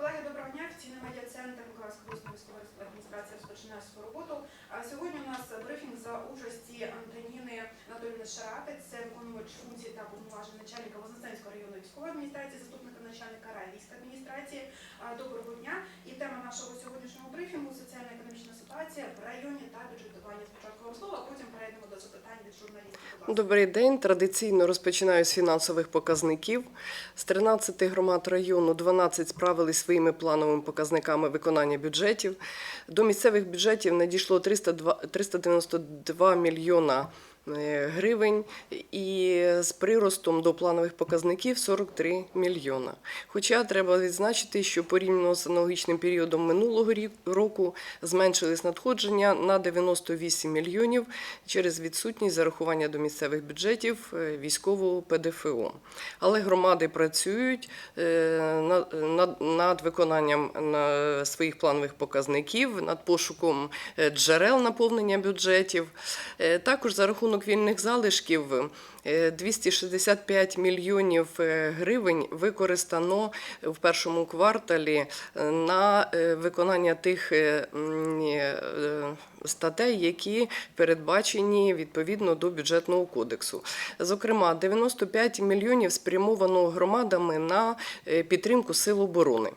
Колеги, доброго дня. Медіа-центр Миколаївської обласної військової адміністрації розпочинає свою роботу. А сьогодні у нас брифінг за участі Антоніни Анатоліївни Шаратець, це виконувач функцій та повноважень начальника Вознесенської районної військової адміністрації, заступника начальника райвійської адміністрації. Доброго дня. І тема нашого сьогоднішнього брифінгу соціально-економічна ситуація в районі та бюджетування. Спочатку вам слово, а потім перейдемо до запитань від журналістів. Добрий день. Традиційно розпочинаю з фінансових показників. З 13 громад району 12 справились своїми плановими показниками виконання бюджетів. До місцевих бюджетів надійшло 302 392 мільйона гривень і з приростом до планових показників 43 мільйона. Хоча треба відзначити, що порівняно з аналогічним періодом минулого року зменшились надходження на 98 мільйонів через відсутність зарахування до місцевих бюджетів е, військового ПДФО. Але громади працюють е, над, виконанням своїх планових показників, над пошуком е, джерел наповнення бюджетів. Е, Також за рахунок вільних залишків е, 265 мільйонів е, гривень використано в першому кварталі е, на е, виконання тих е, е, статей, які передбачені відповідно до бюджетного кодексу. Зокрема, 95 мільйонів спрямовано громадами на е, підтримку сил оборони.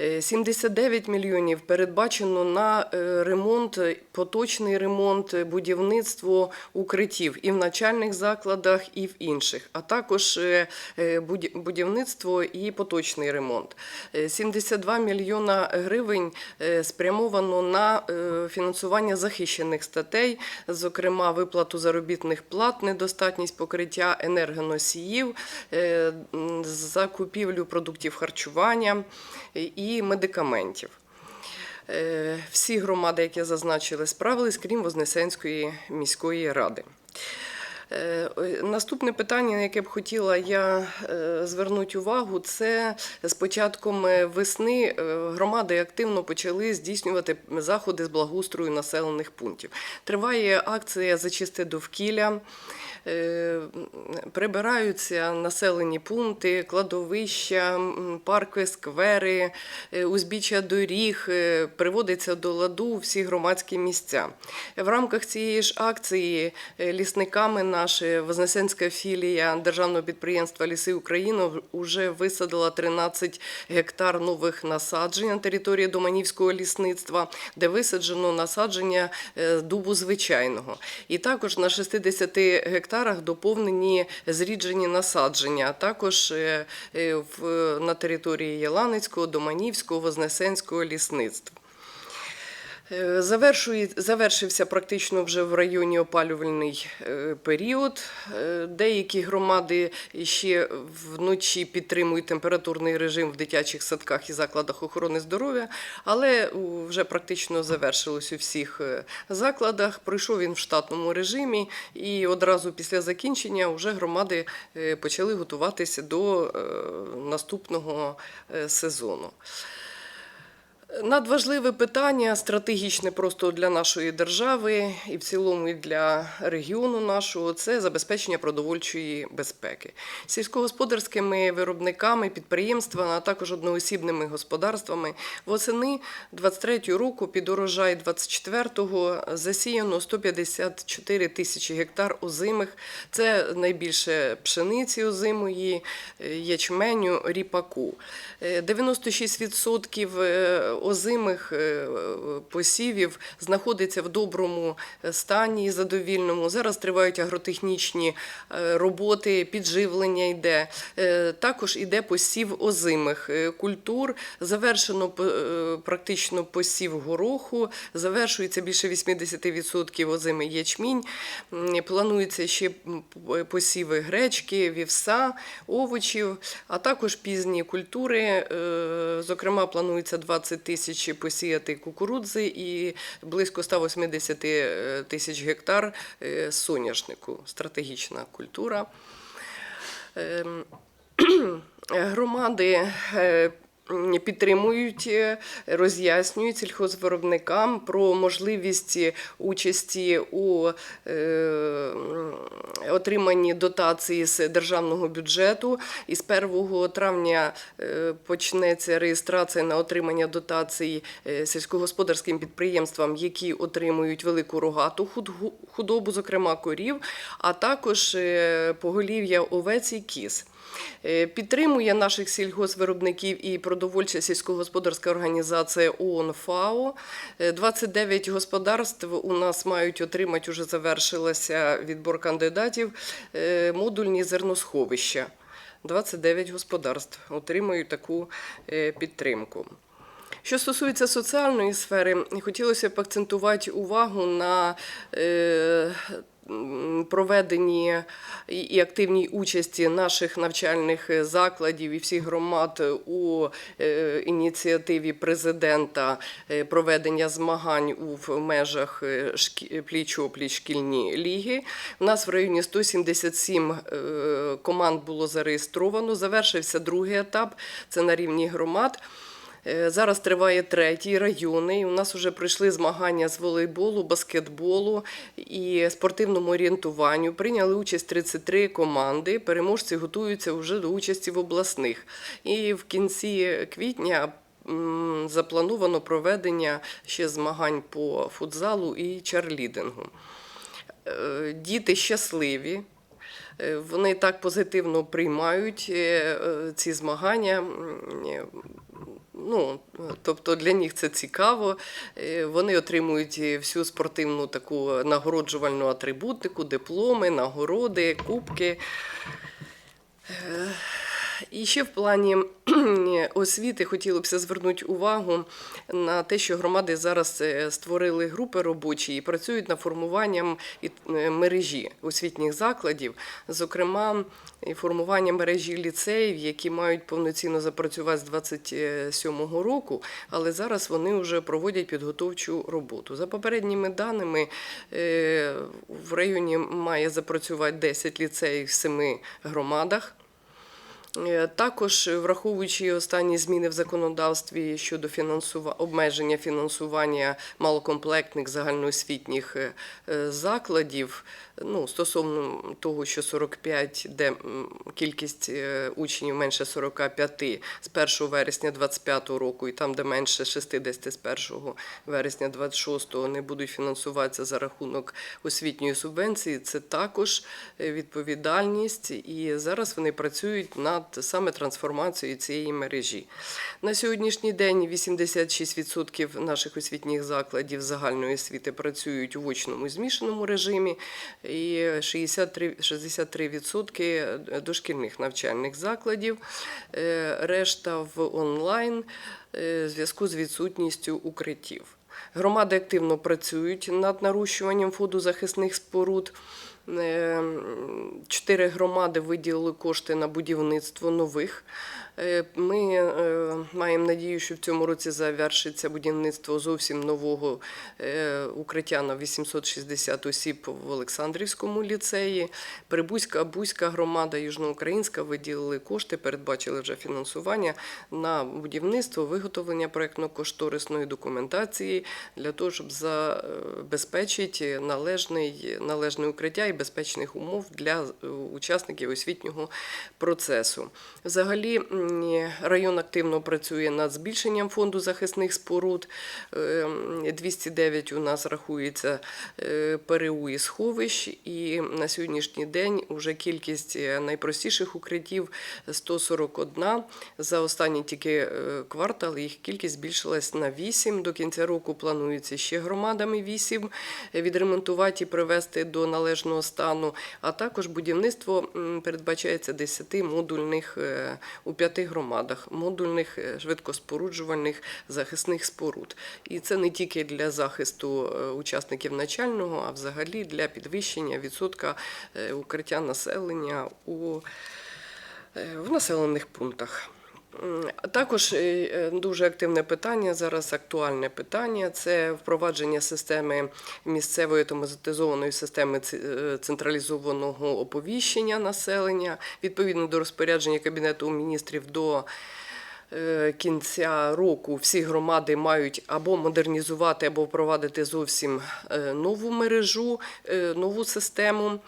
Е, 79 мільйонів передбачено на е, ремонт, е, поточний ремонт, е, будівництво укриттів і в навчальних закладах, і в інших, а також е, е, буді- будівництво і поточний ремонт. Е, 72 мільйона гривень е, спрямовано на е, фінансування захищених статей, зокрема виплату заробітних плат, недостатність покриття енергоносіїв, е, закупівлю продуктів харчування і медикаментів. Е, Всі громади, які зазначили, справились, крім Вознесенської міської ради. Е, Наступне питання, на яке б хотіла я е, звернути увагу, це з початком е, весни громади активно почали здійснювати заходи з благоустрою населених пунктів. Триває акція Зачисти довкілля. Прибираються населені пункти, кладовища, парки, сквери, узбіччя доріг, приводиться до ладу всі громадські місця. В рамках цієї ж акції лісниками наша Вознесенська філія державного підприємства Ліси України вже висадила 13 гектар нових насаджень на території Доманівського лісництва, де висаджено насадження е, дубу звичайного. І також на 60 гектарах доповнені зріджені насадження, а також е, е, на території Єланицького, Доманівського, Вознесенського лісництва. Е, Завершився практично вже в районі опалювальний е, період. Е, Деякі громади ще вночі підтримують температурний режим в дитячих садках і закладах охорони здоров'я, але вже практично завершилось у всіх закладах. Пройшов він в штатному режимі, і одразу після закінчення вже громади почали готуватися до наступного сезону. Надважливе питання, стратегічне просто для нашої держави і в цілому і для регіону нашого це забезпечення продовольчої безпеки. Сільськогосподарськими виробниками, підприємствами, а також одноосібними господарствами восени 23 року під урожай 24-го засіяно 154 тисячі гектар озимих. Це найбільше пшениці озимої, ячменю, ріпаку. Е, 96% е, озимих е, посівів знаходиться в доброму е, стані і задовільному. Зараз тривають агротехнічні е, роботи, підживлення йде. Е, Також іде посів озимих е, культур. Завершено е, практично посів гороху, завершується більше 80% озимий ячмінь. Планується ще посіви гречки, вівса, овочів, а також пізні культури. Е, Зокрема, планується 20 тисяч посіяти кукурудзи і близько 180 е, тисяч гектар е, соняшнику. Стратегічна культура. Ем, Громади е, підтримують, е, роз'яснюють сільхозвиробникам про можливість участі у е, отриманні дотації з державного бюджету. І з 1 травня е, почнеться реєстрація на отримання дотацій сільськогосподарським підприємствам, які отримують велику рогату худобу, зокрема корів, а також поголів'я овець і кіз. Е, Підтримує наших сільгоспвиробників і продовольча сільськогосподарська організація ООН ФАО. Е, 29 господарств у нас мають отримати, вже завершилася відбор кандидатів, е, модульні зерносховища. 29 господарств отримують таку е, підтримку. Що стосується соціальної сфери, хотілося б акцентувати увагу на е, проведенні і- активній участі наших навчальних е, закладів і всіх громад у е, ініціативі президента е, проведення змагань у межах пліч-опліч шкільні ліги. У нас в районі 177 е, команд було зареєстровано. Завершився другий етап. Це на рівні громад. Е, Зараз триває третій районний. У нас вже пройшли змагання з волейболу, баскетболу і спортивному орієнтуванню. Прийняли участь 33 команди. Переможці готуються вже до участі в обласних. І в кінці квітня заплановано проведення ще змагань по футзалу і чарлідингу. Е, Діти щасливі. Е, Вони так позитивно приймають ці змагання. Е, Ну, тобто для них це цікаво. Е, Вони отримують е, всю спортивну таку нагороджувальну атрибутику, дипломи, нагороди, кубки. І ще в плані освіти хотілося б звернути увагу на те, що громади зараз е, створили групи робочі і працюють над формуванням е, мережі освітніх закладів, зокрема, формування мережі ліцеїв, які мають повноцінно запрацювати з 27-го року, але зараз вони вже проводять підготовчу роботу. За попередніми даними, е, в районі має запрацювати 10 ліцеїв в 7 громадах. Е, Також, враховуючи останні зміни в законодавстві щодо фінансува... обмеження фінансування малокомплектних загальноосвітніх е, е, закладів, ну, стосовно того, що 45, де кількість е, учнів менше 45 з 1 вересня 25 року, і там, де менше 60 з 1 вересня 26 не будуть фінансуватися за рахунок освітньої субвенції, це також е, відповідальність, і зараз вони працюють над саме трансформацією цієї мережі. На сьогоднішній день 86% наших освітніх закладів загальної освіти працюють у очному змішаному режимі, і 63, 63% дошкільних навчальних закладів, е, решта в онлайн е, в зв'язку з відсутністю укриттів. Громади активно працюють над нарощуванням фонду захисних споруд. Е, Чотири громади виділили кошти на будівництво нових. Е, Ми е, маємо надію, що в цьому році завершиться будівництво зовсім нового е, укриття на 860 осіб в Олександрівському ліцеї. Прибузька, Бузька громада, Южноукраїнська виділили кошти, передбачили вже фінансування на будівництво, виготовлення проєктно-кошторисної документації для того, щоб забезпечити належний, належне укриття і безпечних умов для учасників освітнього процесу. Взагалі, район активно працює над збільшенням фонду захисних споруд. Е, 209 у нас рахується е, ПРУ і сховищ, і на сьогоднішній день вже кількість е, найпростіших укриттів 141. За останній тільки е, квартал їх кількість збільшилась на 8. До кінця року планується ще громадами 8 відремонтувати і привести до належного стану. А також будівництво передбачається 10 модульних у п'яти громадах, модульних е, швидкоспоруджувальних захисних споруд. І це не тільки для захисту е, учасників начального, а взагалі для підвищення відсотка е, укриття населення у, в населених пунктах. Також е, е, дуже активне питання, зараз актуальне питання це впровадження системи місцевої автоматизованої системи е, централізованого оповіщення населення. Відповідно до розпорядження Кабінету міністрів до кінця року всі громади мають або модернізувати, або впровадити зовсім е, нову мережу, е, нову систему.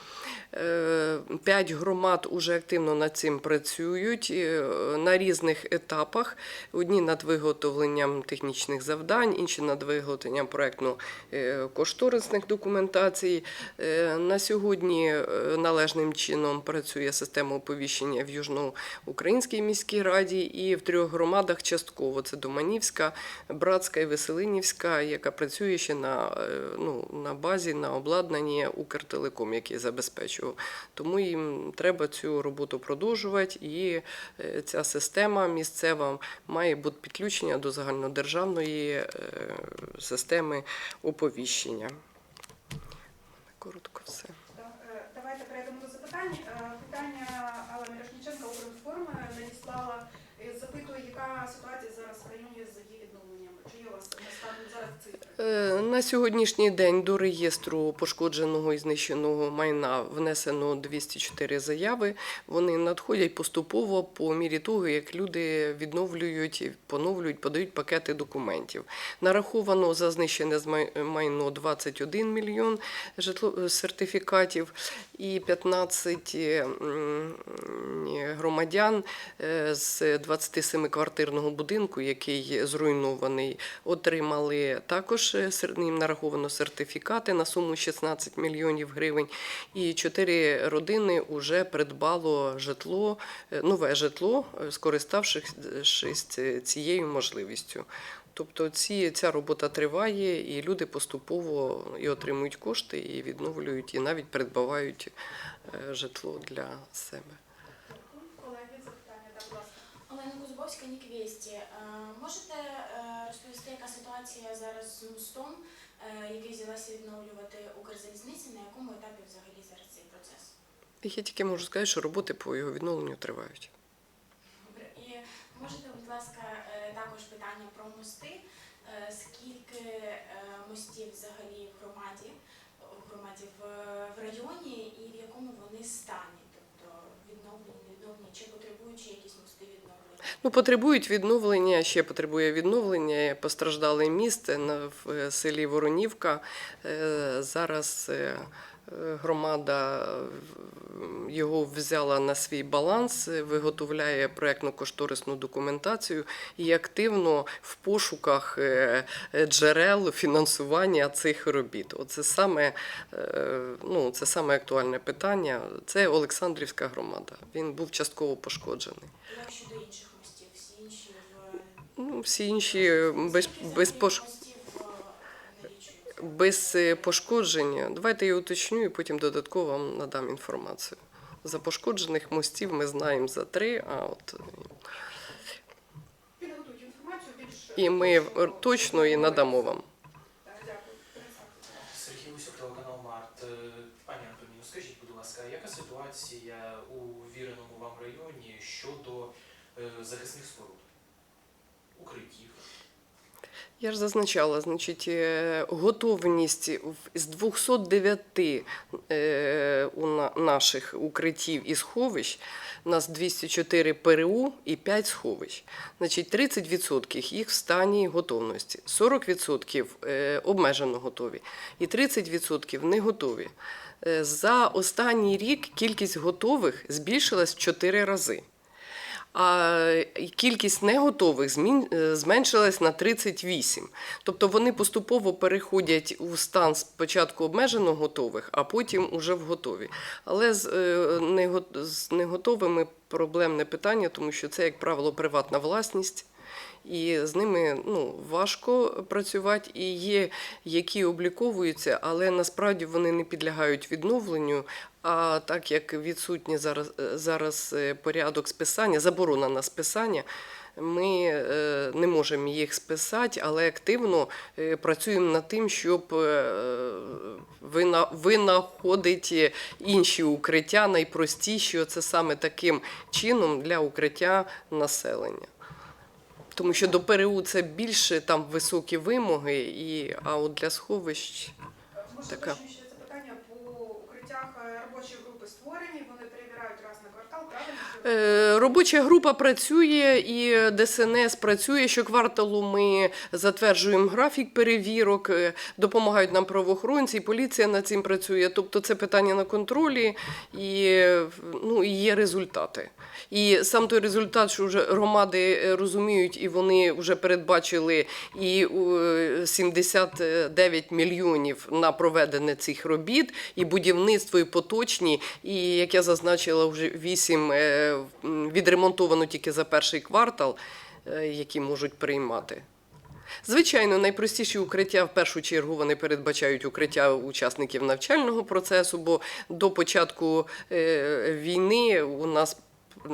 Е, П'ять громад уже активно над цим працюють е, на різних етапах. Одні над виготовленням технічних завдань, інші над виготовленням проектно-кошторисних документацій. Е, На сьогодні е, належним чином працює система оповіщення в Южноукраїнській міській раді і в трьох громадах частково. Це Доманівська, Братська і Веселинівська, яка працює ще на, е, ну, на базі, на обладнанні Укртелеком, який забезпечував. Тому їм треба цю роботу продовжувати, і е, ця система місцева має бути підключення до загальнодержавної е, системи оповіщення. Коротко все. Давайте перейдемо до запитань. Е, Питання Алла Мірошніченка Укрінформ надіслала, е, запитує, яка ситуація зараз в районі з її відновленням. Чи є у вас на станом зараз цифри? Е, Сьогоднішній день до реєстру пошкодженого і знищеного майна внесено 204 заяви. Вони надходять поступово по мірі того, як люди відновлюють, поновлюють, подають пакети документів. Нараховано за знищене майно 21 мільйон житло сертифікатів і 15 громадян е, з 27-квартирного будинку, який зруйнований, отримали також е, сер- їм нараховано сертифікати на суму 16 мільйонів гривень. І чотири родини вже придбало житло, е, нове житло, е, скориставшись цією можливістю. Тобто ці, ця робота триває, і люди поступово і отримують кошти, і відновлюють, і навіть придбавають е, житло для себе. Колеги, запитання, так, будь ласка. Кузбовська, Ніквєсті. Е, Можете е, розповісти, яка ситуація зараз з мостом, е, який взялася відновлювати Укрзалізниці, на якому етапі взагалі зараз цей процес? Я тільки можу сказати, що роботи по його відновленню тривають. Добре. І можете, будь ласка, також питання про мости. Скільки мостів взагалі в громаді, в громаді в, районі і в якому вони стані? Тобто відновлені, відновлені, чи потребують ще якісь мости відновлення? Ну, потребують відновлення, ще потребує відновлення. Постраждалий міст на- в е, селі Воронівка. Е, Зараз е, е, громада е, його взяла на свій баланс, е, виготовляє проєктно-кошторисну документацію і активно в пошуках е, е, джерел фінансування цих робіт. Оце саме, е, ну, це саме актуальне питання. Це Олександрівська громада. Він був частково пошкоджений. Всі інші е, без, без, пош... без е, пошкодження. Давайте я уточню і потім додатково вам надам інформацію. За пошкоджених мостів ми знаємо за три, а от е, інформацію і ми точно і надамо вам. Сергій Усюк, телеканал Март. Пані Антоніно, скажіть, будь ласка, яка ситуація у віреному вам районі щодо захисних споруд? Укриттів? Я ж зазначала, значить, е, готовність з 209 е, наших укриттів і сховищ, у нас 204 ПРУ і 5 сховищ. Значить, 30% їх в стані готовності, 40% е, обмежено готові і 30% не готові. За останній рік кількість готових збільшилась в 4 рази а кількість неготових змін- е, зменшилась на 38. Тобто вони поступово переходять у стан спочатку обмежено готових, а потім уже в готові. Але е, з неготовими проблемне питання, тому що це, як правило, приватна власність. І з ними ну, важко працювати, і є, які обліковуються, але насправді вони не підлягають відновленню. А так як відсутній зараз, е, зараз е, порядок списання, заборона на списання, ми е, не можемо їх списати, але активно працюємо над тим, щоб вина- винаходити інші укриття, найпростіші. Це саме таким чином для укриття населення. Тому що до ПРУ це більше там високі вимоги, і, а от для сховищ Така. уточню ще запитання по укриттях е, робочі групи створені, вони перевіряють раз на квартал, правильно? Е, Робоча група працює і ДСНС працює. Щокварталу ми затверджуємо графік перевірок, е, допомагають нам правоохоронці, і поліція над цим працює. Тобто це питання на контролі е, і є результати. І сам той результат, що вже громади е, розуміють, і вони вже передбачили і е, 79 мільйонів на проведення цих робіт, і будівництво, і поточні, і як я зазначила, вже 8 е, відремонтовано тільки за перший квартал, е, які можуть приймати. Звичайно, найпростіші укриття в першу чергу вони передбачають укриття учасників навчального процесу, бо до початку е, війни у нас.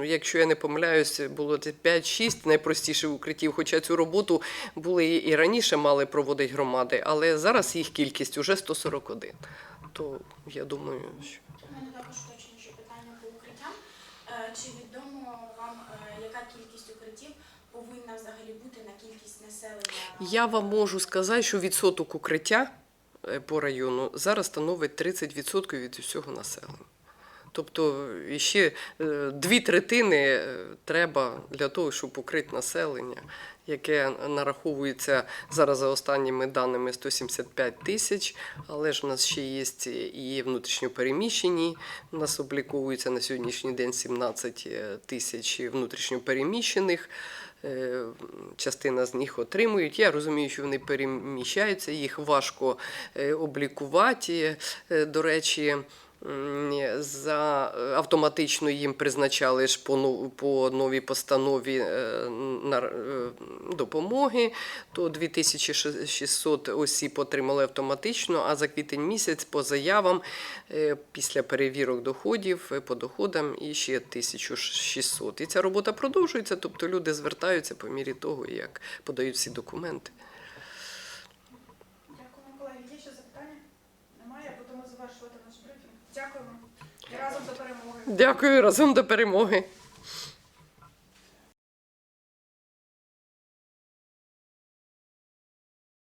Якщо я не помиляюсь, було це 5-6 найпростіших укриттів. Хоча цю роботу були і- раніше мали проводити громади, але зараз їх кількість уже 141. То я думаю, що У мене також уточнююче питання по укриттям. Е, Чи відомо вам, е, яка кількість укриттів повинна взагалі бути на кількість населення? я вам можу сказати, що відсоток укриття е, по району зараз становить 30% від усього населення. Тобто ще е, дві третини е, треба для того, щоб укрити населення, яке нараховується зараз за останніми даними 175 тисяч, але ж у нас ще є і внутрішньо переміщені. У нас обліковується на сьогоднішній день 17 тисяч внутрішньо переміщених. Е, Частина з них отримують. Я розумію, що вони переміщаються, їх важко е, облікувати. Е, До речі, за е, автоматично їм призначали ж по, по новій постанові е, на е, допомоги, то 2600 осіб отримали автоматично, а за квітень місяць по заявам після перевірок доходів по доходам і ще 1600. І ця робота продовжується, тобто люди звертаються по мірі того, як подають всі документи. Дякуємо, колеги. Є ще запитання? Немає, будемо завершувати наш брифінг. Дякуємо. І разом до перемоги. Дякую разом до перемоги.